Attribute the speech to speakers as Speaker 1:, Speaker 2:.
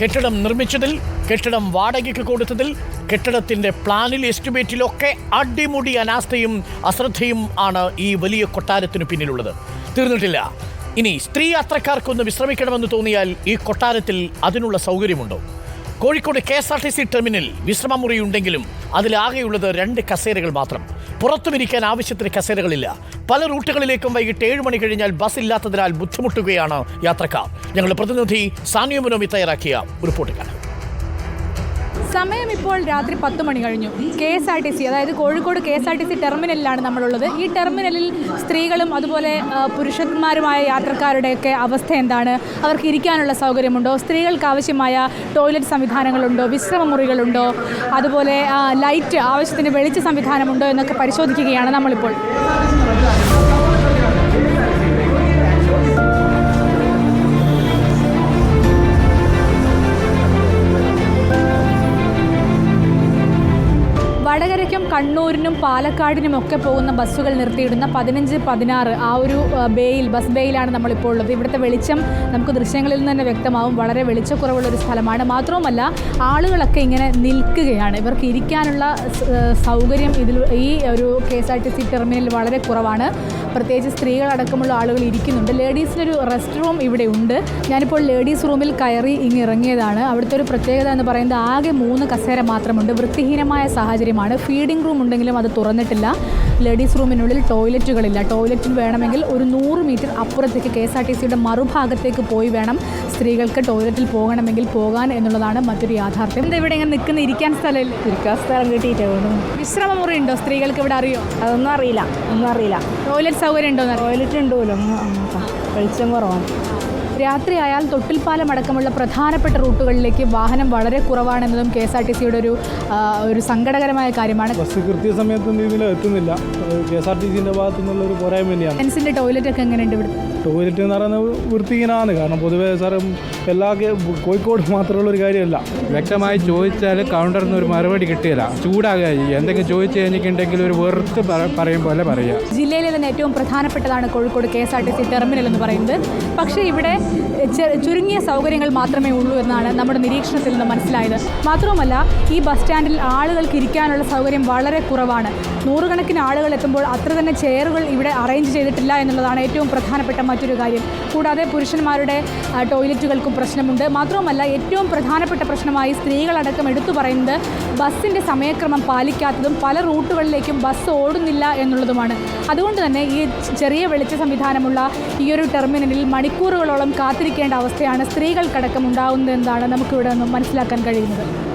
Speaker 1: കെട്ടിടം നിർമ്മിച്ചതിൽ കെട്ടിടം വാടകയ്ക്ക് കൊടുത്തതിൽ കെട്ടിടത്തിന്റെ പ്ലാനിൽ എസ്റ്റിമേറ്റിലൊക്കെ അടിമുടി അനാസ്ഥയും അശ്രദ്ധയും ആണ് ഈ വലിയ കൊട്ടാരത്തിന് പിന്നിലുള്ളത്. തീർന്നിട്ടില്ല. ഇനി സ്ത്രീ യാത്രക്കാർക്കൊന്ന് വിശ്രമിക്കണമെന്ന് തോന്നിയാൽ ഈ കൊട്ടാരത്തിൽ അതിനുള്ള സൗകര്യമുണ്ടോ? Kozhikode K S R T C terminal വിശ്രമമുറിയുണ്ടെങ്കിലും അതിലാകെയുള്ളത് രണ്ട് കസേരകൾ മാത്രം. പുറത്തുമിരിക്കാൻ ആവശ്യത്തിന് കസേരകളില്ല. പല റൂട്ടുകളിലേക്കും വൈകിട്ട് ഏഴ് മണി കഴിഞ്ഞാൽ ബസ് ഇല്ലാത്തതിനാൽ ബുദ്ധിമുട്ടുകയാണ് യാത്രക്കാർ. ഞങ്ങളുടെ പ്രതിനിധി സാനിയ മുനോമി തയ്യാറാക്കിയ റിപ്പോർട്ട് കാണാം.
Speaker 2: സമയം ഇപ്പോൾ രാത്രി പത്ത് മണി കഴിഞ്ഞു. K S R T C അതായത് Kozhikode K S R T C ടെർമിനലിലാണ് നമ്മളുള്ളത്. ഈ ടെർമിനലിൽ സ്ത്രീകളും അതുപോലെ പുരുഷന്മാരുമായ യാത്രക്കാരുടെയൊക്കെ അവസ്ഥ എന്താണ്? അവർക്ക് ഇരിക്കാനുള്ള സൗകര്യമുണ്ടോ? സ്ത്രീകൾക്ക് ആവശ്യമായ ടോയ്ലറ്റ് സംവിധാനങ്ങളുണ്ടോ? വിശ്രമ മുറികളുണ്ടോ? അതുപോലെ ലൈറ്റ് ആവശ്യത്തിന് വെളിച്ച സംവിധാനമുണ്ടോ എന്നൊക്കെ പരിശോധിക്കുകയാണ് നമ്മളിപ്പോൾ. വടകരയ്ക്കും കണ്ണൂരിനും പാലക്കാടിനും ഒക്കെ പോകുന്ന ബസ്സുകൾ നിർത്തിയിടുന്ന പതിനഞ്ച് പതിനാറ് ആ ഒരു ബേയിൽ ബസ് ബേയിലാണ് നമ്മളിപ്പോൾ ഉള്ളത്. ഇവിടുത്തെ വെളിച്ചം നമുക്ക് ദൃശ്യങ്ങളിൽ നിന്ന് തന്നെ വ്യക്തമാവും. വളരെ വെളിച്ചക്കുറവുള്ള ഒരു സ്ഥലമാണ്. മാത്രവുമല്ല ആളുകളൊക്കെ ഇങ്ങനെ നിൽക്കുകയാണ്. ഇവർക്ക് ഇരിക്കാനുള്ള സൗകര്യം ഇതിൽ ഈ ഒരു K S R T C ടെർമിനലിൽ വളരെ കുറവാണ്. പ്രത്യേകിച്ച് സ്ത്രീകളടക്കമുള്ള ആളുകൾ ഇരിക്കുന്നുണ്ട്. ലേഡീസിനൊരു റെസ്റ്റ് റൂം ഇവിടെ ഉണ്ട്. ഞാനിപ്പോൾ ലേഡീസ് റൂമിൽ കയറി ഇങ്ങിറങ്ങിയതാണ് അവിടുത്തെ ഒരു പ്രത്യേകത എന്ന് പറയുന്നത് ആകെ മൂന്ന് കസേര മാത്രമുണ്ട്. വൃത്തിഹീനമായ സാഹചര്യമാണ്. ഫീഡിംഗ് റൂം ഉണ്ടെങ്കിലും അത് തുറന്നിട്ടില്ല. ലേഡീസ് റൂമിനുള്ളിൽ ടോയ്ലറ്റുകളില്ല ടോയ്ലറ്റിൽ വേണമെങ്കിൽ ഒരു നൂറ് മീറ്റർ അപ്പുറത്തേക്ക് കെ എസ് ആർ ടി സിയുടെ മറുഭാഗത്തേക്ക് പോയി വേണം സ്ത്രീകൾക്ക് ടോയ്ലറ്റിൽ പോകണമെങ്കിൽ പോകാൻ എന്നുള്ളതാണ് മറ്റൊരു യാഥാർത്ഥ്യം. എന്താ ഇവിടെ ഇങ്ങനെ നിൽക്കുന്ന ഇരിക്കാൻ സ്ഥലമില്ല
Speaker 3: ഇരിക്കാൻ സ്ഥലം കിട്ടിയിട്ടേ ഉള്ളൂ.
Speaker 2: വിശ്രമ മുറി ഉണ്ടോ സ്ത്രീകൾക്ക് ഇവിടെ അറിയോ?
Speaker 3: അതൊന്നും അറിയില്ല. ഒന്നും അറിയില്ല.
Speaker 2: ടോയ്ലറ്റ് സൗകര്യം ഉണ്ടോ
Speaker 3: ടോയ്ലറ്റ് ഉണ്ടോ വെളിച്ചം കുറവാണ്.
Speaker 2: രാത്രിയായാൽ തൊട്ടിൽപ്പാലം അടക്കമുള്ള പ്രധാനപ്പെട്ട റൂട്ടുകളിലേക്ക് വാഹനം വളരെ കുറവാണെന്നതും കെ എസ് ആർ ടി സിയുടെ ഒരു ഒരു സങ്കടകരമായ കാര്യമാണ്.
Speaker 4: ബസ് കൃത്യസമയത്ത് എത്തുന്നില്ല. കെ എസ് ആർ ടി സിന്റെ ഭാഗത്തു നിന്നുള്ള ഒരു പോരായ്മ തന്നെയാണ്.
Speaker 2: ടോയ്ലറ്റ് ഒക്കെ എങ്ങനെയുണ്ട് ഇവിടെ
Speaker 4: ടോയ്ലറ്റ് എന്ന് പറയുന്നത് വൃത്തിഹീനമാണ് കാരണം പൊതുവേ സാറ് എല്ലാ കോഴിക്കോട് മാത്രമുള്ള ഒരു കാര്യമല്ല.
Speaker 5: വ്യക്തമായി ചോദിച്ചാൽ കൗണ്ടറിൽ നിന്ന് ഒരു മറുപടി കിട്ടിയില്ല ചൂടാകുക എന്തെങ്കിലും ചോദിച്ചു കഴിഞ്ഞിട്ടുണ്ടെങ്കിൽ ഒരു വെറുത്ത് പറ- പറയും പോലെ പറയുക.
Speaker 2: ജില്ലയിലെ തന്നെ ഏറ്റവും പ്രധാനപ്പെട്ടതാണ് Kozhikode K S R T C terminal എന്ന് പറയുന്നത്. പക്ഷേ ഇവിടെ ചുരുങ്ങിയ സൗകര്യങ്ങൾ മാത്രമേ ഉള്ളൂ എന്നാണ് നമ്മുടെ നിരീക്ഷണത്തിൽ നിന്ന് മനസ്സിലായത്. മാത്രവുമല്ല ഈ ബസ് സ്റ്റാൻഡിൽ ആളുകൾക്ക് ഇരിക്കാനുള്ള സൗകര്യം വളരെ കുറവാണ്. നൂറുകണക്കിന് ആളുകൾ എത്തുമ്പോൾ അത്ര തന്നെ ചെയറുകൾ ഇവിടെ അറേഞ്ച് ചെയ്തിട്ടില്ല എന്നുള്ളതാണ് ഏറ്റവും പ്രധാനപ്പെട്ട മറ്റൊരു കാര്യം. കൂടാതെ പുരുഷന്മാരുടെ ടോയ്ലറ്റുകൾക്കും പ്രശ്നമുണ്ട്. മാത്രവുമല്ല ഏറ്റവും പ്രധാനപ്പെട്ട പ്രശ്നമായി സ്ത്രീകളടക്കം എടുത്തു പറയുന്നത് ബസ്സിന്റെ സമയക്രമം പാലിക്കാത്തതും പല റൂട്ടുകളിലേക്കും ബസ് ഓടുന്നില്ല എന്നുള്ളതുമാണ്. അതുകൊണ്ട് തന്നെ ഈ ചെറിയ വെളിച്ച സംവിധാനമുള്ള ഈ ഒരു ടെർമിനലിൽ മണിക്കൂറുകളോളം കാത്തിരിക്കേണ്ട അവസ്ഥയാണ് സ്ത്രീകൾക്കടക്കം ഉണ്ടാകുന്നത് എന്നാണ് നമുക്കിവിടെ നിന്നും മനസ്സിലാക്കാൻ കഴിയുന്നത്.